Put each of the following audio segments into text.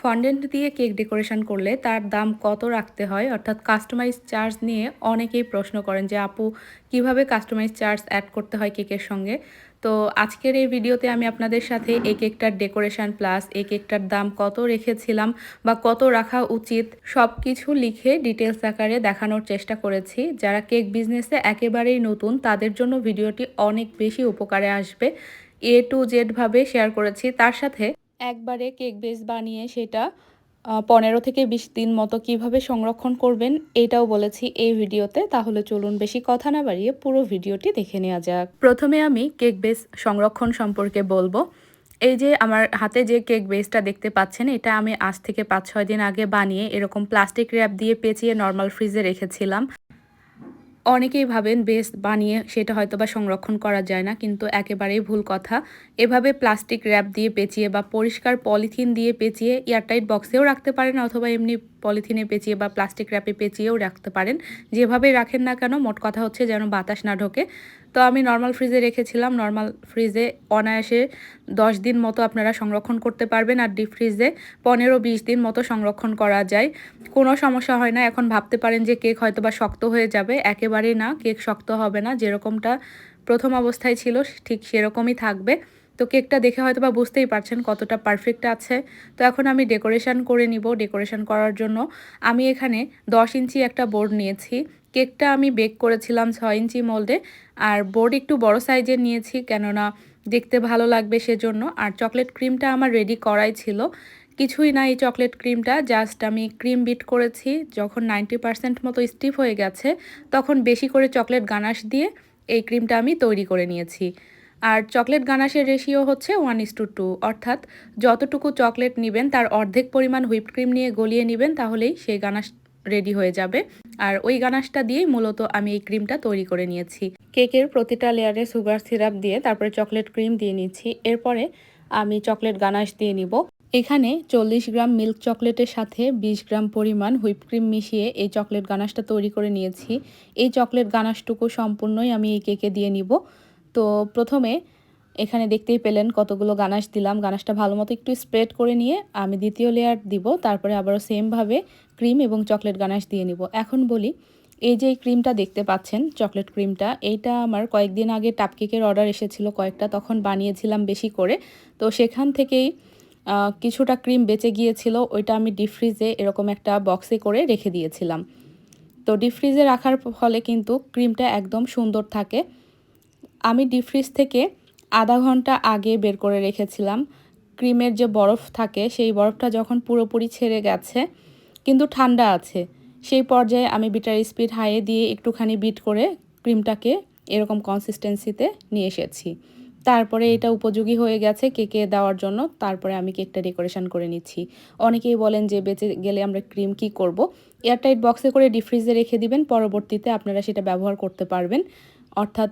Fondant দিয়ে cake decoration করলে তার দাম কত রাখতে হয়? অর্থাৎ কাস্টমাইজ চার্জ নিয়ে অনেকেই প্রশ্ন করেন যে, আপু, কীভাবে কাস্টমাইজ চার্জ অ্যাড করতে হয় কেকের সঙ্গে? তো আজকের এই ভিডিওতে আমি আপনাদের সাথে এই কেকটার ডেকোরেশন প্লাস এই কেকটার দাম কত রেখেছিলাম বা কত রাখা উচিত সব কিছু লিখে ডিটেলস আকারে দেখানোর চেষ্টা করেছি। যারা কেক বিজনেসে একেবারেই নতুন, তাদের জন্য ভিডিওটি অনেক বেশি উপকারে আসবে। এ টু জেড ভাবে শেয়ার করেছি। তার সাথে একবারে কেক বেস বানিয়ে সেটা পনেরো থেকে বিশ দিন মতো কীভাবে সংরক্ষণ করবেন এটাও বলেছি এই ভিডিওতে। তাহলে চলুন বেশি কথা না বাড়িয়ে পুরো ভিডিওটি দেখে নেওয়া যাক। প্রথমে আমি কেক বেস সংরক্ষণ সম্পর্কে বলব। এই যে আমার হাতে যে কেক বেসটা দেখতে পাচ্ছেন, এটা আমি আজ থেকে পাঁচ ছয় দিন আগে বানিয়ে এরকম প্লাস্টিক র্যাপ দিয়ে পেঁচিয়ে নর্মাল ফ্রিজে রেখেছিলাম। অনেকেই ভাবেন বেস্ট বানিয়ে সেটা হয়তো বা সংরক্ষণ করা যায় না। কিন্তু একেবারেই ভুল কথা। এভাবে প্লাস্টিক র্যাপ দিয়ে পেঁচিয়ে বা পরিষ্কার পলিথিন দিয়ে পেঁচিয়ে এয়ারটাইট বক্সেও রাখতে পারেন অথবা এমনি পলিথিনে পেঁচিয়ে বা প্লাস্টিক র্যাপে পেঁচিয়েও রাখতে পারেন। যেভাবে রাখেন না কেন, মোট কথা হচ্ছে যেন বাতাস না ঢোকে। তো আমি নর্মাল ফ্রিজে রেখেছিলাম। নর্মাল ফ্রিজে অনায়াসে দশ দিন মতো আপনারা সংরক্ষণ করতে পারবেন আর ডিপ ফ্রিজে পনেরো বিশ দিন মতো সংরক্ষণ করা যায়। কোনো সমস্যা হয় না, এখন ভাবতে পারেন যে কেক হয়তো বা শক্ত হয়ে যাবে। একেবারেই না, কেক শক্ত হবে না, যেরকমটা প্রথম অবস্থায় ছিল, ঠিক সেরকমই থাকবে। তো কেকটা দেখে হয়তো বা বুঝতেই পারছেন কতটা পারফেক্ট আছে। তো এখন আমি ডেকোরেশন করে নিব। ডেকোরেশন করার জন্য আমি এখানে দশ ইঞ্চি একটা বোর্ড নিয়েছি। কেকটা আমি বেক করেছিলাম ছয় ইঞ্চি মোল্ডে, আর বোর্ড একটু বড় সাইজের নিয়েছি কেননা দেখতে ভালো লাগবে সেজন্য, আর চকলেট ক্রিমটা আমার রেডি করাই ছিল। কিছুই না এই চকলেট ক্রিমটা জাস্ট আমি ক্রিম বিট করেছি, যখন নাইনটি পারসেন্ট মতো স্টিফ হয়ে গেছে, তখন বেশি করে চকলেট গানাশ দিয়ে এই ক্রিমটা আমি তৈরি করে নিয়েছি। আর চকলেট গানাশের রেশিও হচ্ছে ওয়ান ইস টু টু অর্থাৎ যতটুকু চকলেট নেবেন, তার অর্ধেক পরিমাণ হুইপ ক্রিম নিয়ে গলিয়ে নেবেন, তাহলেই সেই গানাশ রেডি হয়ে যাবে। আর ওই গানাশটা দিয়েই মূলত আমি এই ক্রিমটা তৈরি করে নিয়েছি। কেকের প্রতিটা লেয়ারে সুগার সিরাপ দিয়ে তারপরে চকলেট ক্রিম দিয়ে নিচ্ছি। এরপরে আমি চকলেট গানাশ দিয়ে নিব। এখানে চল্লিশ গ্রাম মিল্ক চকলেটের সাথে ২০ গ্রাম পরিমাণ হুইপ ক্রিম মিশিয়ে এই চকলেট গানাশটা তৈরি করে নিয়েছি। এই চকলেট গানাশটুকু সম্পূর্ণই আমি এই কেকে দিয়ে নিব। তো প্রথমে এখানে দেখতেই পেলেন কতগুলো গানাশ দিলাম। গানাশটা ভালো মতো একটু স্প্রেড করে নিয়ে আমি দ্বিতীয় লেয়ার দিব, তারপরে আবারও সেমভাবে ক্রিম এবং চকলেট গানাশ দিয়ে নিব। এখন বলি, এই যে ক্রিমটা দেখতে পাচ্ছেন চকলেট ক্রিমটা এইটা আমার কয়েকদিন আগে টাপকেকের অর্ডার এসেছিল কয়েকটা, তখন বানিয়েছিলাম বেশি করে। তো সেখান থেকেই কিছুটা ক্রিম বেঁচে গিয়েছিল, ওইটা আমি ডিপ ফ্রিজে এরকম একটা বক্সে করে রেখে দিয়েছিলাম। তো ডিপ ফ্রিজে রাখার ফলে কিন্তু ক্রিমটা একদম সুন্দর থাকে। আমি ডিপ ফ্রিজ থেকে আধা ঘণ্টা আগে বের করে রেখেছিলাম। ক্রিমের যে বরফ থাকে, সেই বরফটা যখন পুরোপুরি ছেড়ে গেছে, কিন্তু ঠান্ডা আছে, সেই পর্যায়ে আমি বিটার স্পিড হাইয়ে দিয়ে একটুখানি বিট করে ক্রিমটাকে এরকম কনসিস্টেন্সিতে নিয়ে এসেছি। তারপরে এটা উপযোগী হয়ে গেছে কেকে দেওয়ার জন্য, তারপরে আমি কেকটা ডেকোরেশন করে নিচ্ছি। অনেকেই বলেন যে বেঁচে গেলে আমরা ক্রিম কি করব? এয়ারটাইট বক্সে করে ডিপ ফ্রিজে রেখে দিবেন, পরবর্তীতে আপনারা সেটা ব্যবহার করতে পারবেন। অর্থাৎ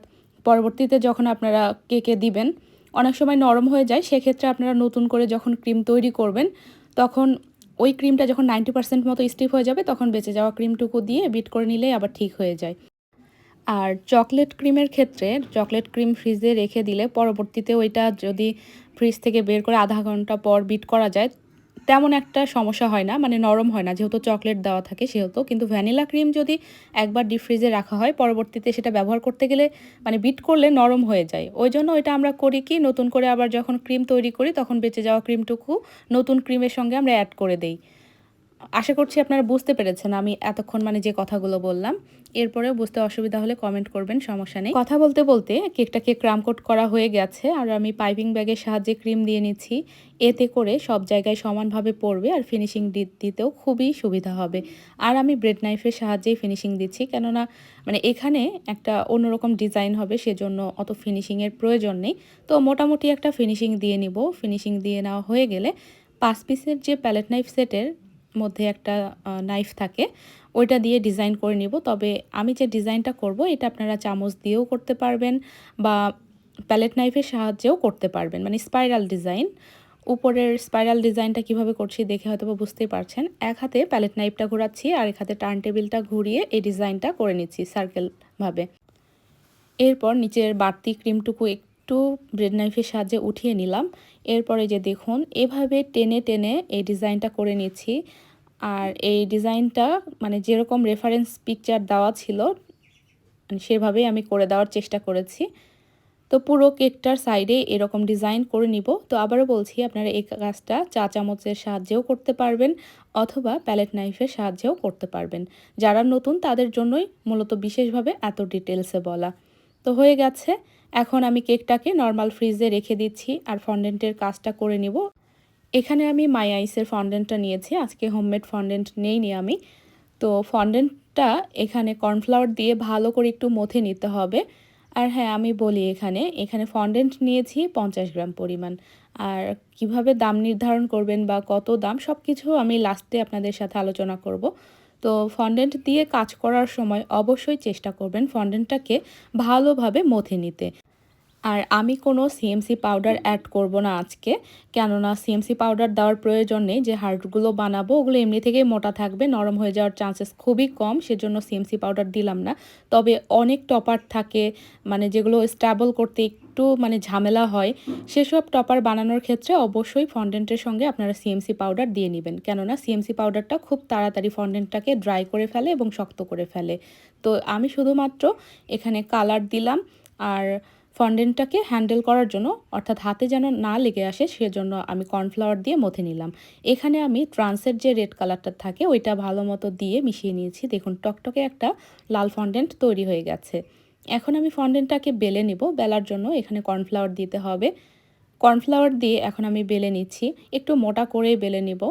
পরবর্তীতে যখন আপনারা কেকে দিবেন, অনেক সময় নরম হয়ে যায়, সেক্ষেত্রে আপনারা নতুন করে যখন ক্রিম তৈরি করবেন, তখন ওই ক্রিমটা যখন নাইনটি পার্সেন্ট মতো স্টিফ হয়ে যাবে, তখন বেঁচে যাওয়া ক্রিমটুকু দিয়ে বিট করে নিলেই আবার ঠিক হয়ে যায়। আর চকলেট ক্রিমের ক্ষেত্রে, চকলেট ক্রিম ফ্রিজে রেখে দিলে পরবর্তীতে ওইটা যদি ফ্রিজ থেকে বের করে আধা ঘণ্টা পর বিট করা যায় তেমন একটা সমস্যা হয় না মানে নরম হয় না। যেহেতু চকলেট দেওয়া থাকে সেহেতু, কিন্তু ভ্যানিলা ক্রিম যদি একবার ডিপ ফ্রিজে রাখা হয়, পরবর্তীতে সেটা ব্যবহার করতে গেলে মানে বিট করলে নরম হয়ে যায়। ওই জন্য ওইটা আমরা করি কি, নতুন করে আবার যখন ক্রিম তৈরি করি, তখন বেঁচে যাওয়া ক্রিমটুকু নতুন ক্রিমের সঙ্গে আমরা অ্যাড করে দেই। আশা করছি আপনারা বুঝতে পেরেছেন আমি এতক্ষণ মানে যে কথাগুলো বললাম। এরপরেও বুঝতে অসুবিধা হলে কমেন্ট করবেন, সমস্যা নেই। কথা বলতে বলতে কেকটাকে ক্রামকোট করা হয়ে গেছে আর আমি পাইপিং ব্যাগের সাহায্যে ক্রিম দিয়ে নিচ্ছি। এতে করে সব জায়গায় সমানভাবে পড়বে আর ফিনিশিং দিতেও খুবই সুবিধা হবে। আর আমি ব্রেড নাইফের সাহায্যেই ফিনিশিং দিচ্ছি কেননা মানে এখানে একটা অন্যরকম ডিজাইন হবে সেজন্য অত ফিনিশিংয়ের প্রয়োজন নেই। তো মোটামুটি একটা ফিনিশিং দিয়ে নিব। ফিনিশিং দিয়ে নেওয়া হয়ে গেলে পাঁচ পিসের যে প্যালেট নাইফ সেটের মধ্যে একটা নাইফ থাকে, ওইটা দিয়ে ডিজাইন করে নিব। তবে আমি যে ডিজাইনটা করব, এটা আপনারা চামচ দিয়েও করতে পারবেন বা প্যালেট নাইফের সাহায্যেও করতে পারবেন। মানে স্পাইরাল ডিজাইন উপরের স্পাইরাল ডিজাইনটা কীভাবে করছি দেখে হয়তো বুঝতেই পারছেন। এক হাতে প্যালেট নাইফটা ঘোরাচ্ছি আর এক হাতে টার্ন টেবিলটা ঘুরিয়ে এই ডিজাইনটা করে নিচ্ছি সার্কেলভাবে এরপর নিচের বাড়তি ক্রিমটুকু একটু ব্রেড নাইফের সাহায্যে উঠিয়ে নিলাম। এরপরে যে দেখুন, এভাবে টেনে টেনে এই ডিজাইনটা করে নিচ্ছি। আর এই ডিজাইনটা মানে যেরকম রেফারেন্স পিকচার দেওয়া ছিল মানে সেভাবেই আমি করে দেওয়ার চেষ্টা করেছি। তো পুরো কেকটার সাইডে এরকম ডিজাইন করে নিব। তো আবারও বলছি, আপনারা এই কাজটা চা চামচের সাহায্যেও করতে পারবেন অথবা প্যালেট নাইফের সাহায্যেও করতে পারবেন। যারা নতুন, তাদের জন্যই মূলত বিশেষভাবে এত ডিটেলসে বলা। তো হয়ে গেছে, এখন আমি কেকটাকে নর্মাল ফ্রিজে রেখে দিচ্ছি আর ফন্ডেন্টের কাজটা করে নিব। এখানে আমি মাই আইসের ফন্ডেন্টটা নিয়েছি। আজকে হোমমেড ফন্ডেন্ট নেইনি আমি। তো ফন্ডেন্টটা এখানে কর্নফ্লাওয়ার দিয়ে ভালো করে একটু মথে নিতে হবে। আর হ্যাঁ আমি বলি এখানে এখানে ফন্ডেন্ট নিয়েছি পঞ্চাশ গ্রাম পরিমাণ। আর কীভাবে দাম নির্ধারণ করবেন বা কত দাম সব কিছু আমি লাস্টে আপনাদের সাথে আলোচনা করব। তো ফন্ডেন্ট দিয়ে কাজ করার সময় অবশ্যই চেষ্টা করবেন ফন্ডেন্টটাকে ভালোভাবে মথে নিতে। আর আমি কোনো সিএমসি পাউডার অ্যাড করব না আজকে। কেননা সিএমসি পাউডার দেওয়ার প্রয়োজন নেই, যে হার্টগুলো বানাবো, ওগুলো এমনি থেকেই মোটা থাকবে, নরম হয়ে যাওয়ার চান্সেস খুবই কম, সেজন্য সিএমসি পাউডার দিলাম না। তবে অনেক টপার থাকে মানে যেগুলো স্ট্যাবল করতে একটু মানে ঝামেলা হয়, সেসব টপার বানানোর ক্ষেত্রে অবশ্যই ফন্ডেন্টের সঙ্গে আপনারা সিএমসি পাউডার দিয়ে নেবেন। কেননা সিএমসি পাউডারটা খুব তাড়াতাড়ি ফন্ডেন্টটাকে ড্রাই করে ফেলে এবং শক্ত করে ফেলে। তো আমি শুধুমাত্র এখানে কালার দিলাম, আর ফন্ডেন্টটাকে হ্যান্ডেল করার জন্য, অর্থাৎ হাতে যেন না লেগে আসে, সেজন্য আমি কর্নফ্লাওয়ার দিয়ে মথে নিলাম। এখানে আমি ট্রান্সের যে রেড কালারটা থাকে, ওইটা ভালো মতো দিয়ে মিশিয়ে নিয়েছি। দেখুন, টকটকে একটা লাল ফন্ডেন্ট তৈরি হয়ে গেছে। এখন আমি ফন্ডেন্টটাকে বেলে নিব। বেলার জন্য এখানে কর্নফ্লাওয়ার দিতে হবে। কর্নফ্লাওয়ার দিয়ে এখন আমি বেলে নিচ্ছি। একটু মোটা করে বেলে নিব।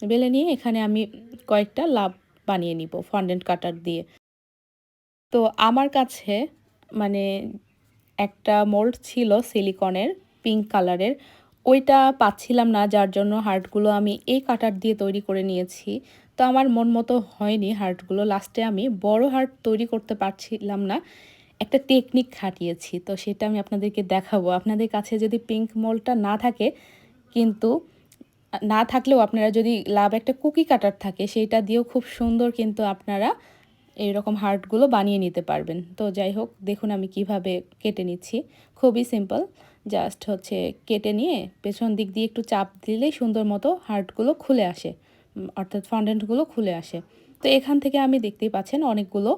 বেলে নিয়ে এখানে আমি কয়েকটা লাভ বানিয়ে নিব ফন্ডেন্ট কাটার দিয়ে। তো আমার কাছে মানে একটা মোল্ড ছিল সিলিকনের পিঙ্ক কালারের ওইটা পাচ্ছিলাম না, যার জন্য হার্টগুলো আমি এই কাটার দিয়ে তৈরি করে নিয়েছি। তো আমার মন মতো হয়নি হার্টগুলো লাস্টে আমি বড় হার্ট তৈরি করতে পারছিলাম না, একটা টেকনিক খাটিয়েছি। তো সেটা আমি আপনাদেরকে দেখাবো। আপনাদের কাছে যদি পিঙ্ক মোলটা না থাকে, কিন্তু না থাকলেও আপনারা যদি লাভ একটা কুকি কাটার থাকে, সেইটা দিয়েও খুব সুন্দর কিন্তু আপনারা এইরকম হার্টগুলো বানিয়ে নিতে পারবেন। তো যাই হোক, দেখুন আমি কীভাবে কেটে নিচ্ছি। খুবই সিম্পল, জাস্ট হচ্ছে কেটে নিয়ে পেছন দিক দিয়ে একটু চাপ দিলেই সুন্দর মতো হার্টগুলো খুলে আসে অর্থাৎ ফন্ডেন্টগুলো খুলে আসে। তো এখান থেকে আমি দেখতেই পাচ্ছেন অনেকগুলো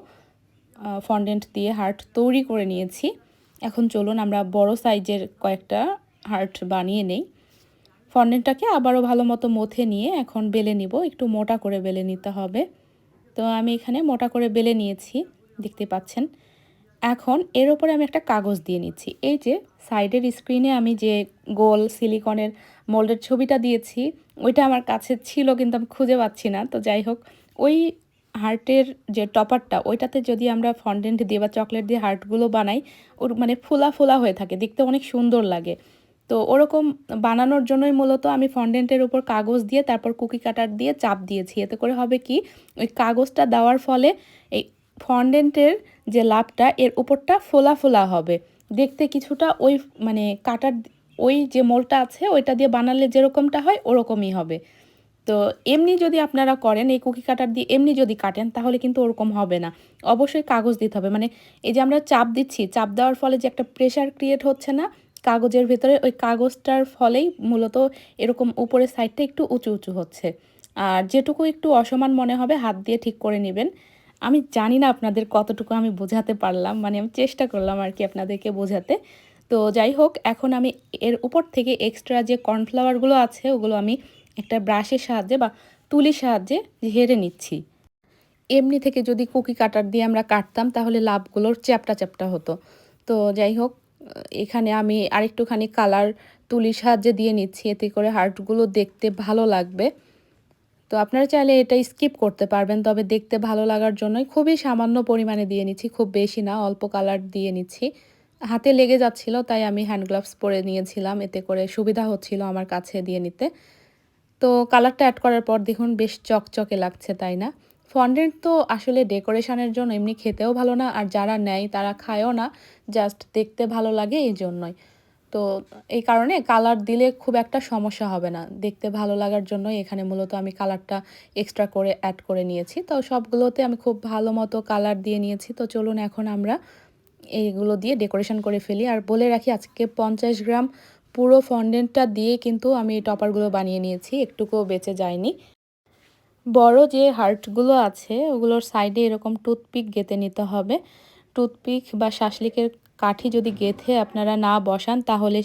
ফন্ডেন্ট দিয়ে হার্ট তৈরি করে নিয়েছি। এখন চলুন আমরা বড় সাইজের কয়েকটা হার্ট বানিয়ে নেই। ফন্ডেন্টটাকে আবারও ভালো মতো মথে নিয়ে এখন বেলে নিব, একটু মোটা করে বেলে নিতে হবে। তো আমি এখানে মোটা করে বেলে নিয়েছি, দেখতে পাচ্ছেন। এখন এর ওপরে আমি একটা কাগজ দিয়ে নিচ্ছি। এই যে সাইডের স্ক্রিনে আমি যে গোল সিলিকনের মোল্ডের ছবিটা দিয়েছি, ওইটা আমার কাছে ছিল কিন্তু আমি খুঁজে পাচ্ছি না। তো যাই হোক, ওই হার্টের যে টপারটা, ওইটাতে যদি আমরা ফন্ডেন্ট দিয়ে বা চকলেট দিয়ে হার্টগুলো বানাই, ওর মানে ফোলা ফোলা হয়ে থাকে, দেখতে অনেক সুন্দর লাগে। তো ওরকম বানানোর জন্যই মূলত আমি ফন্ডেন্টের উপর কাগজ দিয়ে, তারপর কুকি কাটার দিয়ে চাপ দিয়েছি। এতে করে হবে কি, ওই কাগজটা দেওয়ার ফলে এই ফন্ডেন্টের যে লাভটা, এর উপরটা ফোলা ফোলা হবে। দেখতে কিছুটা ওই মানে কাটার ওই যে মোলটা আছে, ওইটা দিয়ে বানালে যেরকমটা হয়, ওরকমই হবে। তো এমনি যদি আপনারা করেন, এই কুকি কাটার দিয়ে এমনি যদি কাটেন, তাহলে কিন্তু ওরকম হবে না। অবশ্যই কাগজ দিতে হবে। মানে এই যে আমরা চাপ দিচ্ছি, চাপ দেওয়ার ফলে যে একটা প্রেশার ক্রিয়েট হচ্ছে না কাগজের ভেতরে, ওই কাগজটার ফলেই মূলত এরকম উপরের সাইডটা একটু উঁচু উঁচু হচ্ছে। আর যেটুকু একটু অসমান মনে হবে, হাত দিয়ে ঠিক করে নেবেন। আমি জানি না আপনাদের কতটুকু আমি বোঝাতে পারলাম মানে আমি চেষ্টা করলাম আর কি আপনাদেরকে বোঝাতে। তো যাই হোক, এখন আমি এর উপর থেকে এক্সট্রা যে কর্নফ্লাওয়ারগুলো আছে, ওগুলো আমি একটা ব্রাশের সাহায্যে বা তুলির সাহায্যে ঝেড়ে নিচ্ছি। এমনি থেকে যদি কুকি কাটার দিয়ে আমরা কাটতাম, তাহলে লাভগুলোর চ্যাপটা চ্যাপটা হতো। তো যাই হোক এখানে আমি আরেকটুখানি কালার তুলির সাহায্যে দিয়ে নিচ্ছি, এতে করে হার্টগুলো দেখতে ভালো লাগবে। তো আপনারা চাইলে এটা স্কিপ করতে পারবেন, তবে দেখতে ভালো লাগার জন্যই খুবই সামান্য পরিমাণে দিয়ে নিচ্ছি, খুব বেশি না, অল্প কালার দিয়ে নিচ্ছি। হাতে লেগে যাচ্ছিল, তাই আমি হ্যান্ড গ্লাভস পরে নিয়েছিলাম, এতে করে সুবিধা হচ্ছিল আমার কাছে দিয়ে নিতে। তো কালারটা অ্যাড করার পর দেখুন, বেশ চকচকে লাগছে, তাই না? ফন্ডেন্ট তো আসলে ডেকোরেশনের জন্য এমনি খেতেও ভালো না, আর যারা নেয় তারা খায়ও না জাস্ট দেখতে ভালো লাগে এই জন্যই। তো এই কারণে কালার দিলে খুব একটা সমস্যা হবে না, দেখতে ভালো লাগার জন্যই এখানে মূলত আমি কালারটা এক্সট্রা করে অ্যাড করে নিয়েছি। তো সবগুলোতে আমি খুব ভালো মতো কালার দিয়ে নিয়েছি, তো চলুন এখন আমরা এইগুলো দিয়ে ডেকোরেশন করে ফেলি। আর বলে রাখি, আজকে পঞ্চাশ গ্রাম পুরো ফন্ডেন্টটা দিয়ে কিন্তু আমি এই টপারগুলো বানিয়ে নিয়েছি, একটুকুও বেঁচে যায়নি। বড় যে হার্টগুলো আছে, ওগুলোর সাইডে এরকম টুথপিক গেঁথে নিতে হবে। টুথপিক বা শাসলিকের কাঠি যদি গেঁথে আপনারা না বসান, তাহলে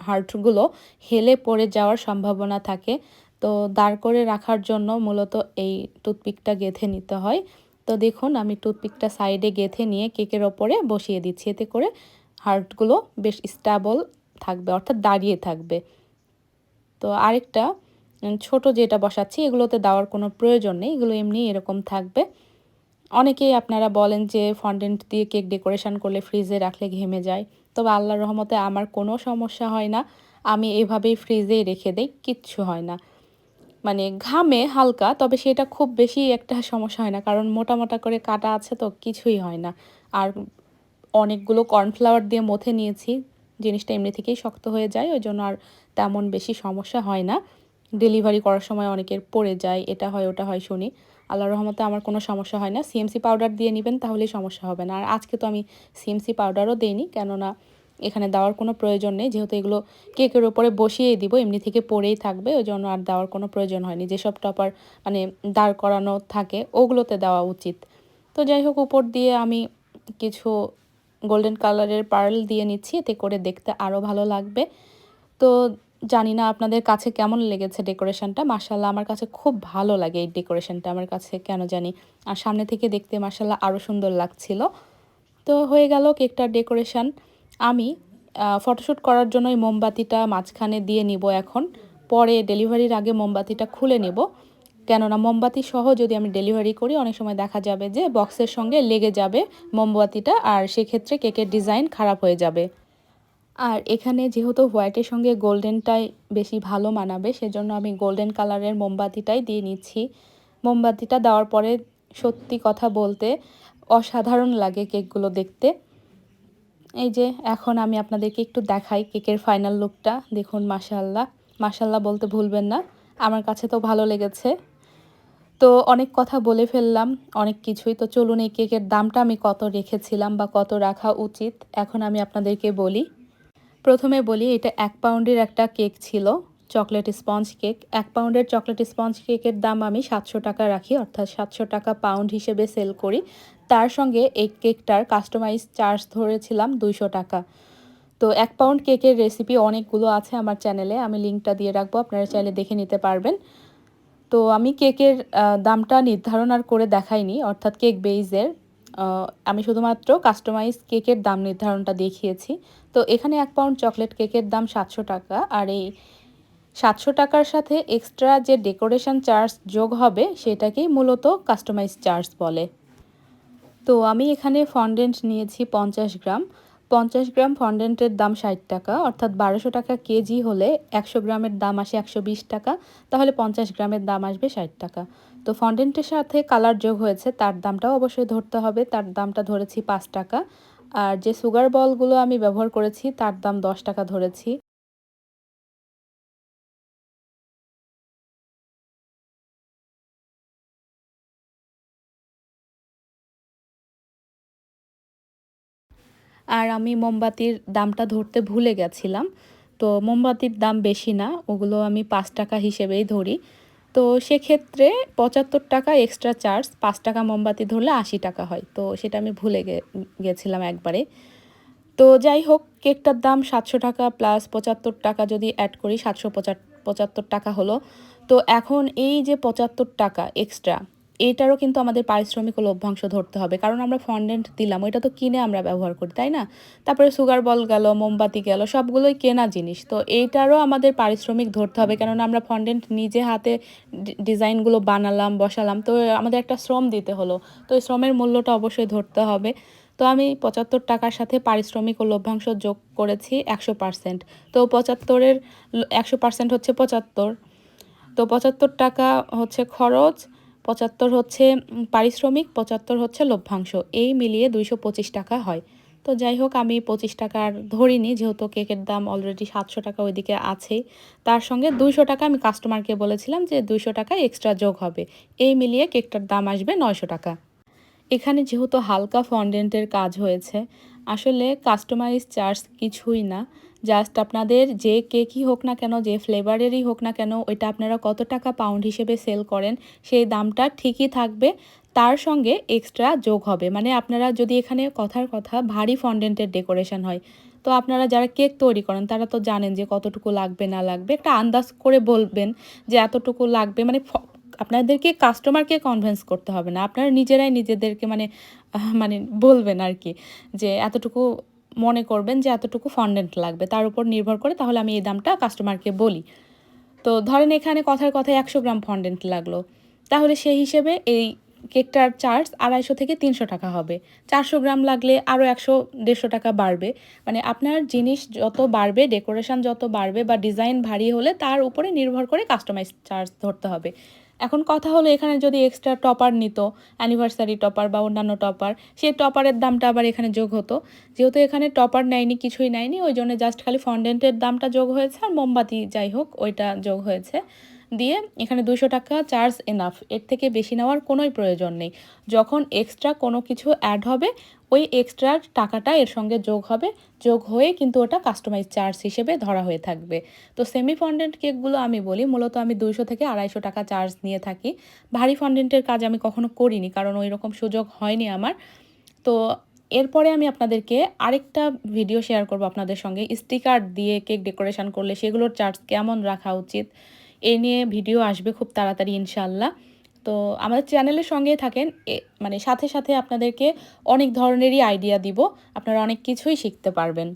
হার্টগুলো হেলে পড়ে যাওয়ার সম্ভাবনা থাকে। তো দাঁড় করে রাখার জন্য মূলত এই টুথপিকটা গেঁথে নিতে হয়। তো দেখুন, আমি টুথপিকটা সাইডে গেঁথে নিয়ে কেকের ওপরে বসিয়ে দিচ্ছি। এতে করে হার্টগুলো বেশ স্টেবল থাকবে, অর্থাৎ দাঁড়িয়ে থাকবে। তো আরেকটা ছোট যেটা বসাচ্ছি, এগুলোতে দেওয়ার কোনো প্রয়োজন নেই, এগুলো এমনি এরকম থাকবে। অনেকেই আপনারা বলেন যে ফন্ডেন্ট দিয়ে কেক ডেকোরেশন করলে ফ্রিজে রাখলে ঘেমে যায়। তবে আল্লাহর রহমতে আমার কোনো সমস্যা হয় না। আমি এভাবেই ফ্রিজেই রেখে দেই, কিচ্ছু হয় না। মানে ঘামে হালকা, তবে সেটা খুব বেশি একটা সমস্যা হয় না, কারণ মোটা মোটা করে কাটা আছে তো কিছুই হয় না। আর অনেকগুলো কর্নফ্লাওয়ার দিয়ে মথে নিয়েছি, জিনিসটা এমনি থেকেই শক্ত হয়ে যায়, ওই জন্য আর তেমন বেশি সমস্যা হয় না। ডেলিভারি করার সময় অনেকের পড়ে যায়, এটা হয়, ওটা হয়, শুনি। আল্লাহ রহমতে আমার কোনো সমস্যা হয় না। সিএমসি পাউডার দিয়ে নেবেন তাহলেই সমস্যা হবে না। আর আজকে তো আমি সিএমসি পাউডারও দিইনি, কেননা এখানে দেওয়ার কোনো প্রয়োজন নেই। যেহেতু এগুলো কেকের ওপরে বসিয়েই দিব, এমনি থেকে পড়েই থাকবে ওই জন্য আর দেওয়ার কোনো প্রয়োজন হয়নি। যেসব টপার মানে দাঁড় করানো থাকে, ওগুলোতে দেওয়া উচিত। তো যাই হোক, উপর দিয়ে আমি কিছু গোল্ডেন কালারের পার্ল দিয়ে নিচ্ছি, এতে করে দেখতে আরও ভালো লাগবে। তো জানি না আপনাদের কাছে কেমন লেগেছে ডেকোরেশনটা। মার্শাল্লাহ আমার কাছে খুব ভালো লাগে এই ডেকোরেশনটা আমার কাছে, কেন জানি। আর সামনে থেকে দেখতে মার্শাল্লাহ আরও সুন্দর লাগছিল। তো হয়ে গেল কেকটার ডেকোরেশন। আমি ফটোশ্যুট করার জন্য এই মোমবাতিটা মাঝখানে দিয়ে নিব এখন। পরে ডেলিভারির আগে মোমবাতিটা খুলে নেব। কেননা মোমবাতি সহ যদি আমি ডেলিভারি করি, অনেক সময় দেখা যাবে যে বক্সের সঙ্গে লেগে যাবে মোমবাতিটা। আর সেক্ষেত্রে কেকের ডিজাইন খারাপ হয়ে যাবে। আর এখানে যেহেতু হোয়াইটের সঙ্গে গোল্ডেনটাই বেশি ভালো মানাবে, সেজন্য আমি গোল্ডেন কালারের মোমবাতিটাই দিয়ে নিচ্ছি। মোমবাতিটা দেওয়ার পরে সত্যি কথা বলতে অসাধারণ লাগে কেকগুলো দেখতে। এই যে, এখন আমি আপনাদেরকে একটু দেখাই কেকের ফাইনাল লুকটা। দেখুন মাসাল্লাহ মাসাল্লাহ বলতে ভুলবেন না, আমার কাছে তো ভালো লেগেছে। তো অনেক কথা বলে ফেললাম, অনেক কিছুই। তো চলুন এই কেকের দামটা আমি কত রেখেছিলাম বা কত রাখা উচিত, এখন আমি আপনাদেরকে বলি। প্রথমে বলি, এটা এক পাউন্ডের একটা কেক ছিল, চকলেট স্পঞ্জ কেক। এক পাউন্ডের চকলেট স্পঞ্জ কেকের দাম আমি সাতশো টাকা রাখি, অর্থাৎ সাতশো টাকা পাউন্ড হিসেবে সেল করি। তার সঙ্গে এই কেকটার কাস্টমাইজ চার্জ ধরেছিলাম দুইশো টাকা। তো এক পাউন্ড কেকের রেসিপি অনেকগুলো আছে আমার চ্যানেলে, আমি লিঙ্কটা দিয়ে রাখব, আপনারা চাইলে দেখে নিতে পারবেন। তো আমি কেকের দামটা নির্ধারণ আর করে দেখাইনি, অর্থাৎ কেক বেইজের। আমি শুধুমাত্র কাস্টমাইজ কেকের দাম নির্ধারণটা দেখিয়েছি। তো এখানে এক পাউন্ড চকলেট কেকের দাম সাতশো টাকা আর এই সাতশো টাকার সাথে এক্সট্রা যে ডেকোরেশন চার্জ যোগ হবে সেটাকেই মূলত কাস্টমাইজ চার্জ বলে। তো আমি এখানে ফন্ডেন্ট নিয়েছি পঞ্চাশ গ্রাম। পঞ্চাশ গ্রাম ফন্ডেন্টের দাম ষাট টাকা, অর্থাৎ বারোশো টাকা কেজি হলে একশো গ্রামের দাম আসে একশো বিশ টাকা, তাহলে পঞ্চাশ গ্রামের দাম আসবে ষাট টাকা। তো ফন্ডেন্টের সাথে কালার যোগ হয়েছে, তার দামটাও অবশ্যই ধরতে হবে। তার দামটা ধরেছি পাঁচ টাকা। আর যে সুগার বলগুলো আমি ব্যবহার করেছি, তার দাম দশ টাকা ধরেছি। আর আমি মোমবাতির দামটা ধরতে ভুলে গেছিলাম। তো মোমবাতির দাম বেশি না, ওগুলো আমি পাঁচ টাকা হিসেবেই ধরি। তো সেক্ষেত্রে পঁচাত্তর টাকা এক্সট্রা চার্জ পাঁচ টাকা মোমবাতি ধরলে আশি টাকা হয়। তো সেটা আমি ভুলে গেছিলাম একবারে। তো যাই হোক, কেকটার দাম সাতশো টাকা প্লাস পঁচাত্তর টাকা যদি অ্যাড করি, সাতশো পঁচাত্তর টাকা হলো। তো এখন এই যে পঁচাত্তর টাকা এক্সট্রা এটারও কিন্তু আমাদের পারিশ্রমিক ও লভ্যাংশ ধরতে হবে। কারণ আমরা ফন্ডেন্ট দিলাম, ওইটা তো কিনে আমরা ব্যবহার করি, তাই না? তারপরে সুগার বল গেল, মোমবাতি গেল, সবগুলোই কেনা জিনিস। তো এইটারও আমাদের পারিশ্রমিক ধরতে হবে, কেননা আমরা ফন্ডেন্ট নিজে হাতে ডিজাইনগুলো বানালাম, বসালাম, তো আমাদের একটা শ্রম দিতে হলো। তো এই শ্রমের মূল্যটা অবশ্যই ধরতে হবে। তো আমি পঁচাত্তর টাকার সাথে পারিশ্রমিক ও লভ্যাংশ যোগ করেছি একশো পার্সেন্ট। তো পঁচাত্তরের একশো পার্সেন্ট হচ্ছে পঁচাত্তর। তো পঁচাত্তর টাকা হচ্ছে খরচ পঁচাত্তর হচ্ছে পারিশ্রমিক, পঁচাত্তর হচ্ছে লভ্যাংশ। এই মিলিয়ে দুইশো পঁচিশ টাকা হয়। তো যাই হোক, আমি পঁচিশ টাকার ধরিনি, যেহেতু কেকের দাম অলরেডি সাতশো টাকা ওইদিকে আছেই তার সঙ্গে দুইশো টাকা আমি কাস্টমারকে বলেছিলাম যে দুইশো টাকা এক্সট্রা যোগ হবে। এই মিলিয়ে কেকটার দাম আসবে নয়শো টাকা। এখানে যেহেতু হালকা ফন্ডেন্টের কাজ হয়েছে, আসলে কাস্টমাইজ চার্জ কিছুই না। জাস্ট আপনাদের যে কেকই হোক না কেন, যে ফ্লেভারেরই হোক না কেন, ওইটা আপনারা কত টাকা পাউন্ড হিসেবে সেল করেন, সেই দামটা ঠিকই থাকবে। তার সঙ্গে এক্সট্রা যোগ হবে। মানে আপনারা যদি এখানে কথার কথা ভারী ফন্ডেন্টের ডেকোরেশন হয়, তো আপনারা যারা কেক তৈরি করেন, তারা তো জানেন যে কতটুকু লাগবে, না লাগবে। একটা আন্দাজ করে বলবেন যে এতটুকু লাগবে। মানে আপনাদেরকে কাস্টমারকে কনভিন্স করতে হবে না। আপনারা নিজেরাই নিজেদেরকে মানে মানে বলবেন আর কি যে এতটুকু মনে করবেন যে এতটুকু ফন্ডেন্ট লাগবে। তার উপর নির্ভর করে তাহলে আমি এই দামটা কাস্টমারকে বলি। তো ধরেন এখানে কথার কথায় একশো গ্রাম ফন্ডেন্ট লাগল। তাহলে সেই হিসেবে এই কেকটার চার্জ আড়াইশো থেকে তিনশো টাকা হবে। চারশো গ্রাম লাগলে আরও একশো, দেড়শো টাকা বাড়বে। মানে আপনার জিনিস যত বাড়বে ডেকোরেশন যত বাড়বে বা ডিজাইন ভারী হলে তার উপরে নির্ভর করে কাস্টমাইজ চার্জ ধরতে হবে। এখন কথা হলো এখানে যদি এক্সট্রা টপার নিত অ্যানিভার্সারি টপার বা অন্যান্য টপার সেই টপারের দামটা আবার এখানে যোগ হতো। যেহেতু এখানে টপার নেয়নি, কিছুই নেয়নি, ওই জন্য জাস্ট খালি ফন্ডেন্টের দামটা যোগ হয়েছে আর মোমবাতি যাই হোক, ওইটা যোগ হয়েছে। দিয়ে এখানে দুশো টাকা চার্জ এনাফ এর থেকে বেশি নেওয়ার কোনোই প্রয়োজন নেই। যখন এক্সট্রা কোনো কিছু অ্যাড হবে, ওই এক্সট্রা টাকাটা এর সঙ্গে যোগ হবে। যোগ হয়ে কিন্তু ওটা কাস্টমাইজ চার্জ হিসেবে ধরা হয়ে থাকবে। তো সেমি ফন্ডেন্ট কেকগুলো আমি বলি, মূলত আমি দুইশো থেকে আড়াইশো টাকা চার্জ নিয়ে থাকি। ভারী ফন্ডেন্টের কাজ আমি কখনো করিনি, কারণ ওই রকম সুযোগ হয়নি আমার। তো এরপরে আমি আপনাদেরকে আরেকটা ভিডিও শেয়ার করব আপনাদের সঙ্গে। স্টিকার দিয়ে কেক ডেকোরেশন করলে সেগুলোর চার্জ কেমন রাখা উচিত? এ নিয়ে ভিডিও আসবে খুব তাড়াতাড়ি ইনশাল্লাহ তো আমাদের চ্যানেলের সঙ্গেই থাকেন। মানে সাথে সাথে আপনাদেরকে অনেক ধরনেরই আইডিয়া দিব। আপনারা অনেক কিছুই শিখতে পারবেন।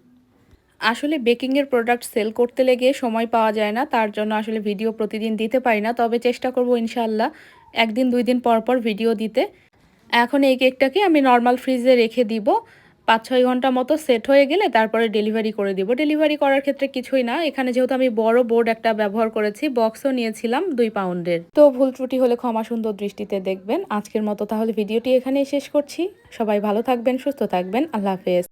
আসলে বেকিংয়ের প্রোডাক্ট সেল করতে লেগে সময় পাওয়া যায় না, তার জন্য আসলে ভিডিও প্রতিদিন দিতে পারি না। তবে চেষ্টা করব ইনশাল্লাহ একদিন দুই দিন পর পর ভিডিও দিতে। এখন এই কেকটাকে আমি নর্মাল ফ্রিজে রেখে দিব। পাঁচ ছয় ঘণ্টা মতো সেট হয়ে গেলে তারপরে ডেলিভারি করে দিব। ডেলিভারি করার ক্ষেত্রে কিছুই না। এখানে যেহেতু আমি বড় বোর্ড একটা ব্যবহার করেছি বক্সও নিয়েছিলাম দুই পাউন্ডের তো ভুল ত্রুটি হলে ক্ষমা সুন্দর দৃষ্টিতে দেখবেন। আজকের মতো তাহলে ভিডিওটি এখানেই শেষ করছি। সবাই ভালো থাকবেন, সুস্থ থাকবেন। আল্লাহ হাফেজ।